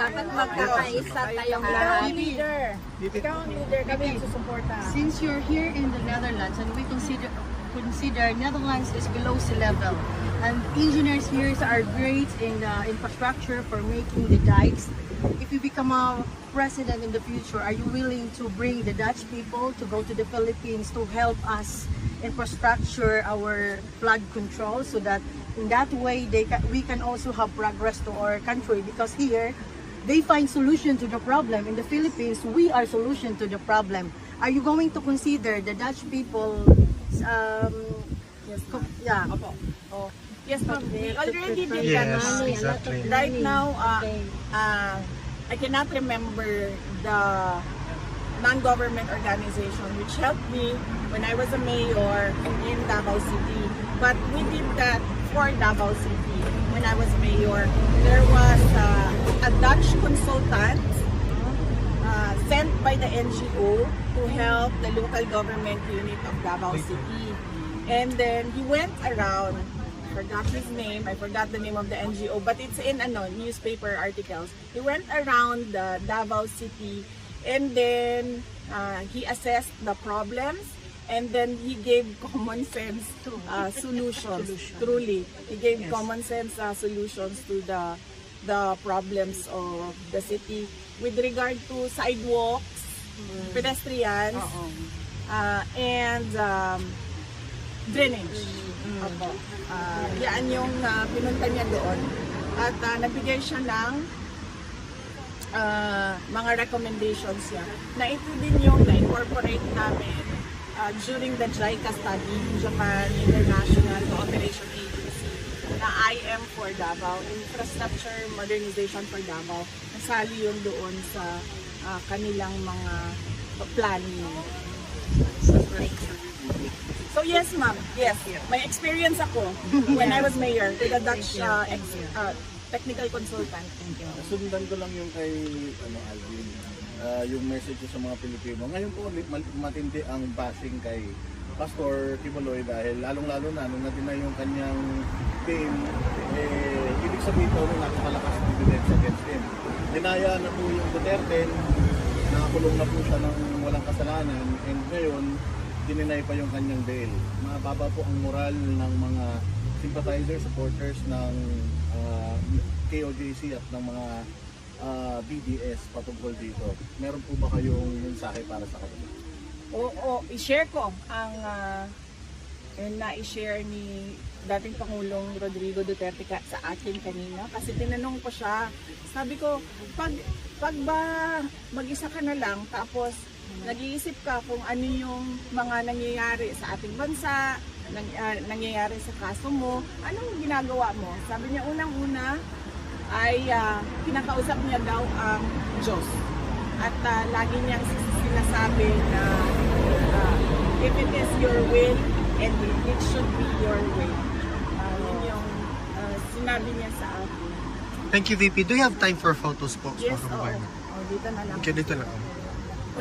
Dapat magkakaisa tayong lahat. leader. Ikaw ang leader, kami ang susuporta. Since you're here in the Netherlands and we consider consider Netherlands is below sea level and engineers here are great in the infrastructure for making the dikes. If you become a president in the future, are you willing to bring the Dutch people to go to the Philippines to help us infrastructure our flood control so that in that way they ca- we can also have progress to our country because here they find solution to the problem. In the Philippines, we are solution to the problem. Are you going to consider the Dutch people? Um, Yes, co- yeah. Opo. Oh. Yes, ma'am. We already did Yes, that. exactly. Right now, uh, uh, I cannot remember the non-government organization which helped me when I was a mayor in Davao City. But we did that for Davao City when I was mayor. There was uh, a Dutch consultant uh, sent by the NGO to help the local government unit of Davao City. And then he went around, forgot his name, I forgot the name of the NGO, but it's in ano, newspaper articles. He went around the Davao City and then uh, he assessed the problems and then he gave common sense uh, solutions. Truly, he gave common sense uh, solutions to the the problems of the city with regard to sidewalks, pedestrians, uh, and um, drainage. Opo. Ah, yan yung uh, pinunta niya doon. At ah, nagbigay siya ng ah, mga recommendations niya na ito din yung na-incorporate namin ah, during the JICA study, Japan International Cooperation Agency, na IM for Davao, Infrastructure Modernization for Davao. Nasali yun doon sa ah, kanilang mga planning. So yes, ma'am. Yes. May experience ako when I was mayor with a Dutch uh, ex- uh, technical consultant. Sundan ko lang yung kay ano, Alvin. Ah, yung message ko sa mga Pilipino. Ngayon po matindi ang bashing kay Pastor Kibuloy dahil lalong-lalo na nung na yung kanyang team, eh, ibig sabihin daw nung napakalakas ng evidence against him. Dinaya na po yung Duterte, nakakulong na po siya ng walang kasalanan, and ngayon, dininay pa yung kanyang bail. Mababa po ang moral ng mga sympathizers, supporters ng ah, KOJC at ng mga ah, BDS patungkol dito. Meron po ba kayong mensahe para sa kanila? Oo, i-share ko ang uh, na-i-share ni dating Pangulong Rodrigo Duterte ka sa akin kanina kasi tinanong ko siya. Sabi ko, pag pag ba mag-isa ka na lang tapos nag-iisip ka kung ano yung mga nangyayari sa ating bansa, nang, ah, nangyayari sa kaso mo, anong ginagawa mo? Sabi niya unang-una ay ah, kinakausap niya daw ang Diyos. At ah, lagi niyang sinasabi na ah, if it is your will and it, it should be your way. Ah, yun yung ah, sinabi niya sa akin. Thank you, VP. Do you have time for photos po? Yes, oo. Oh, dito na lang. Okay, dito lang.